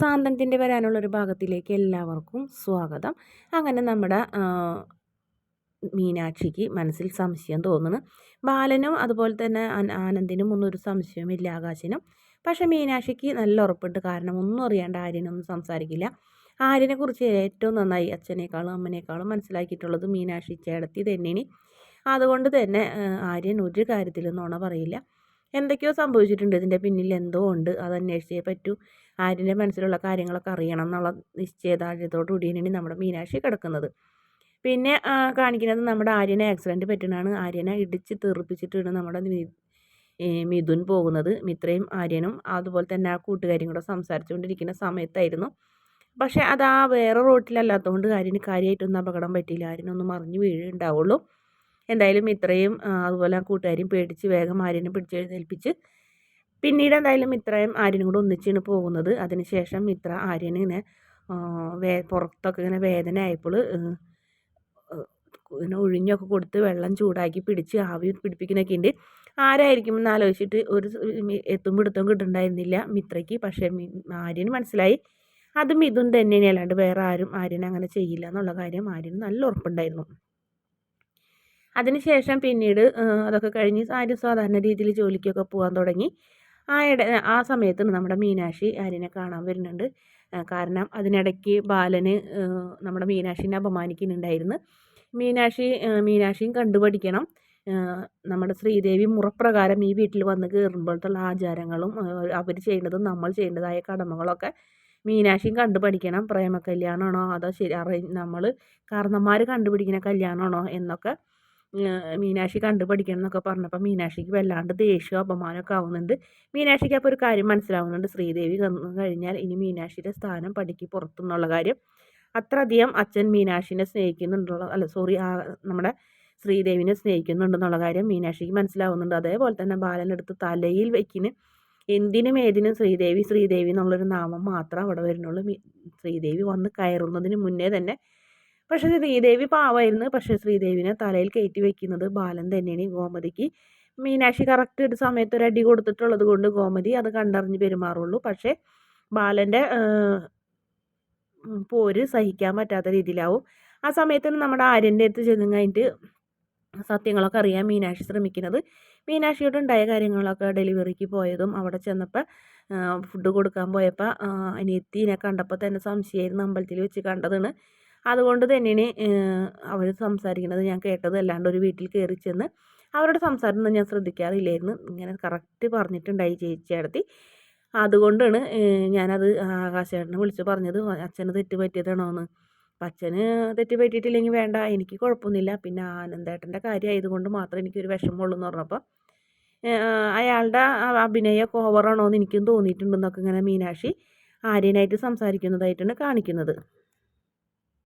സാന്തനത്തിന്റെ വരാനുള്ളൊരു ഭാഗത്തിലേക്ക് എല്ലാവർക്കും സ്വാഗതം. അങ്ങനെ നമ്മുടെ മീനാക്ഷിക്ക് മനസ്സിൽ സംശയം തോന്നുന്നു. ബാലനും അതുപോലെ തന്നെ ആനന്ദിനും ഒന്നും ഒരു സംശയമില്ല ആകാശിനും. പക്ഷേ മീനാക്ഷിക്ക് നല്ല ഉറപ്പുണ്ട്. കാരണം ഒന്നും അറിയാണ്ട് ആര്യനൊന്നും സംസാരിക്കില്ല. ആര്യനെക്കുറിച്ച് ഏറ്റവും നന്നായി അച്ഛനേക്കാളും അമ്മനേക്കാളും മനസ്സിലാക്കിയിട്ടുള്ളത് മീനാക്ഷി ചേടത്തി തന്നെയാണ്. അതുകൊണ്ട് തന്നെ ആര്യൻ ഒരു കാര്യത്തിലും നുണ പറയില്ല. എന്തൊക്കെയോ സംഭവിച്ചിട്ടുണ്ട്. ഇതിന്റെ പിന്നിൽ എന്തോ ഉണ്ട്. അത് അന്വേഷിച്ചേ പറ്റൂ. ആര്യന്റെ മനസ്സിലുള്ള കാര്യങ്ങളൊക്കെ അറിയണം എന്നുള്ള നിശ്ചയദാർഢ്യത്തോടു കൂടിയാണ് നമ്മുടെ മീനാക്ഷി കിടക്കുന്നത്. പിന്നെ കാണിക്കുന്നത് നമ്മുടെ ആര്യനെ ആക്സിഡന്റ് പറ്റുന്നതാണ്. ആര്യനെ ഇടിച്ച് തെറിപ്പിച്ചിട്ടാണ് നമ്മുടെ മിഥുൻ പോകുന്നത്. മിത്രയും ആര്യനും അതുപോലെ തന്നെ ആ കൂട്ടുകാരിയും കൂടെ സംസാരിച്ചുകൊണ്ടിരിക്കുന്ന സമയത്തായിരുന്നു. പക്ഷേ അത് ആ വേറെ റോട്ടിലല്ലാത്തതുകൊണ്ട് ആര്യന് കാര്യമായിട്ടൊന്നും അപകടം പറ്റിയില്ല. ആര്യനൊന്നും മറിഞ്ഞ് വീഴുണ്ടാവുള്ളൂ എന്തായാലും ഇത്രയും അതുപോലെ ആ കൂട്ടുകാരിയും പേടിച്ച് വേഗം ആര്യനെ പിടിച്ച് എഴുന്നേൽപ്പിച്ച് പിന്നീട് എന്തായാലും ഇത്രയും ആര്യനും കൂടെ ഒന്നിച്ചാണ് പോകുന്നത്. അതിനുശേഷം ഇത്ര ആര്യന് ഇങ്ങനെ വേ പുറത്തൊക്കെ ഇങ്ങനെ വേദന ആയപ്പോൾ ഇങ്ങനെ ഒഴിഞ്ഞൊക്കെ കൊടുത്ത് വെള്ളം ചൂടാക്കി പിടിച്ച് ആവി പിടിപ്പിക്കുന്നൊക്കെ ഉണ്ട്. ആരായിരിക്കും എന്ന് ആലോചിച്ചിട്ട് ഒരു എത്തും പിടുത്തം കിട്ടുന്നുണ്ടായിരുന്നില്ല മിത്രയ്ക്ക്. പക്ഷേ ആര്യന് മനസ്സിലായി അത് മിഥുൻ തന്നെയാണ്. അല്ലാണ്ട് വേറെ ആരും ആര്യനെ അങ്ങനെ ചെയ്യില്ല എന്നുള്ള കാര്യം ആര്യന് നല്ല ഉറപ്പുണ്ടായിരുന്നു. അതിനുശേഷം പിന്നീട് അതൊക്കെ കഴിഞ്ഞ് സാരി സാധാരണ രീതിയിൽ ജോലിക്കൊക്കെ പോകാൻ തുടങ്ങി. ആ ഇട ആ സമയത്ത് നമ്മുടെ മീനാക്ഷി ആര്യനെ കാണാൻ വരുന്നുണ്ട്. കാരണം അതിനിടയ്ക്ക് ബാലന് നമ്മുടെ മീനാക്ഷിനെ അപമാനിക്കുന്നുണ്ടായിരുന്നു. മീനാക്ഷി മീനാക്ഷിയും കണ്ടുപഠിക്കണം. നമ്മുടെ ശ്രീദേവി മുറപ്രകാരം ഈ വീട്ടിൽ വന്ന് കയറുമ്പോഴത്തുള്ള ആചാരങ്ങളും അവർ ചെയ്യേണ്ടതും നമ്മൾ ചെയ്യേണ്ടതായ കടമകളൊക്കെ മീനാക്ഷിയും കണ്ടുപഠിക്കണം. പ്രേമ കല്യാണമാണോ അതോ ശരി അറേ നമ്മൾ കാരണന്മാർ കണ്ടുപിടിക്കുന്ന കല്യാണമാണോ എന്നൊക്കെ മീനാക്ഷി കണ്ടു പഠിക്കണം എന്നൊക്കെ പറഞ്ഞപ്പോൾ മീനാക്ഷിക്ക് വല്ലാണ്ട് ദേഷ്യവും അപമാനമൊക്കെ ആവുന്നുണ്ട്. മീനാക്ഷിക്ക് അപ്പോൾ ഒരു കാര്യം മനസ്സിലാവുന്നുണ്ട്. ശ്രീദേവി കഴിഞ്ഞാൽ ഇനി മീനാക്ഷിയുടെ സ്ഥാനം പടിക്ക് പുറത്തുനിന്നുള്ള കാര്യം. അത്രയധികം അച്ഛൻ മീനാക്ഷിനെ സ്നേഹിക്കുന്നുണ്ടുള്ള അല്ല സോറി ആ നമ്മുടെ ശ്രീദേവിനെ സ്നേഹിക്കുന്നുണ്ടെന്നുള്ള കാര്യം മീനാക്ഷിക്ക് മനസ്സിലാവുന്നുണ്ട്. അതേപോലെ തന്നെ ബാലനെടുത്ത് തലയിൽ വയ്ക്കിന് എന്തിനും ഏതിനും ശ്രീദേവി ശ്രീദേവി എന്നുള്ളൊരു നാമം മാത്രം അവിടെ വരുന്നുള്ളൂ. ശ്രീദേവി വന്ന് കയറുന്നതിന് മുന്നേ തന്നെ പക്ഷേ ശ്രീദേവി പാവമായിരുന്നു പക്ഷേ ശ്രീദേവിനെ തലയിൽ കയറ്റി വെക്കുന്നത് ബാലൻ തന്നെയാണ് ഗോമതിക്ക്. മീനാക്ഷി കറക്റ്റ് ഒരു സമയത്ത് ഒരു അടി കൊടുത്തിട്ടുള്ളത് കൊണ്ട് ഗോമതി അത് കണ്ടറിഞ്ഞ് പെരുമാറുള്ളൂ. പക്ഷേ ബാലന്റെ പോര് സഹിക്കാൻ പറ്റാത്ത രീതിയിലാവും. ആ സമയത്ത് നമ്മുടെ ആര്യന്റെ അടുത്ത് ചെന്ന് കഴിഞ്ഞിട്ട് സത്യങ്ങളൊക്കെ അറിയാൻ മീനാക്ഷി ശ്രമിക്കുന്നത്. മീനാക്ഷിയോട് ഉണ്ടായ കാര്യങ്ങളൊക്കെ ഡെലിവറിക്ക് പോയതും അവിടെ ചെന്നപ്പോൾ ഫുഡ് കൊടുക്കാൻ പോയപ്പോൾ അനിയത്തിനെ കണ്ടപ്പോൾ തന്നെ സംശയമായിരുന്നു അമ്പലത്തിൽ വെച്ച് കണ്ടതാണ്. അതുകൊണ്ട് തന്നെയാണ് അവർ സംസാരിക്കുന്നത്. ഞാൻ കേട്ടത് അല്ലാണ്ട് ഒരു വീട്ടിൽ കയറി ചെന്ന് അവരുടെ സംസാരം ഞാൻ ശ്രദ്ധിക്കാറില്ലായിരുന്നു. ഇങ്ങനെ കറക്റ്റ് പറഞ്ഞിട്ടുണ്ടായി ചേച്ചി അതുകൊണ്ടാണ് ഞാനത് ആകാശേട്ടനെ വിളിച്ച് പറഞ്ഞത് അച്ഛന് തെറ്റ് പറ്റിയതാണോ എന്ന് അപ്പം അച്ഛന് തെറ്റ് പറ്റിയിട്ടില്ലെങ്കിൽ വേണ്ട എനിക്ക് കുഴപ്പമൊന്നുമില്ല. പിന്നെ ആനന്ദേട്ടന്റെ കാര്യമായതുകൊണ്ട് മാത്രം എനിക്കൊരു വിഷമമുള്ളൂ എന്ന് പറഞ്ഞപ്പോൾ അയാളുടെ അഭിനയ ഓവറാണോ എന്ന് എനിക്കും തോന്നിയിട്ടുണ്ടെന്നൊക്കെ ഇങ്ങനെ മീനാക്ഷി ആര്യനായിട്ട് സംസാരിക്കുന്നതായിട്ടാണ് കാണിക്കുന്നത്.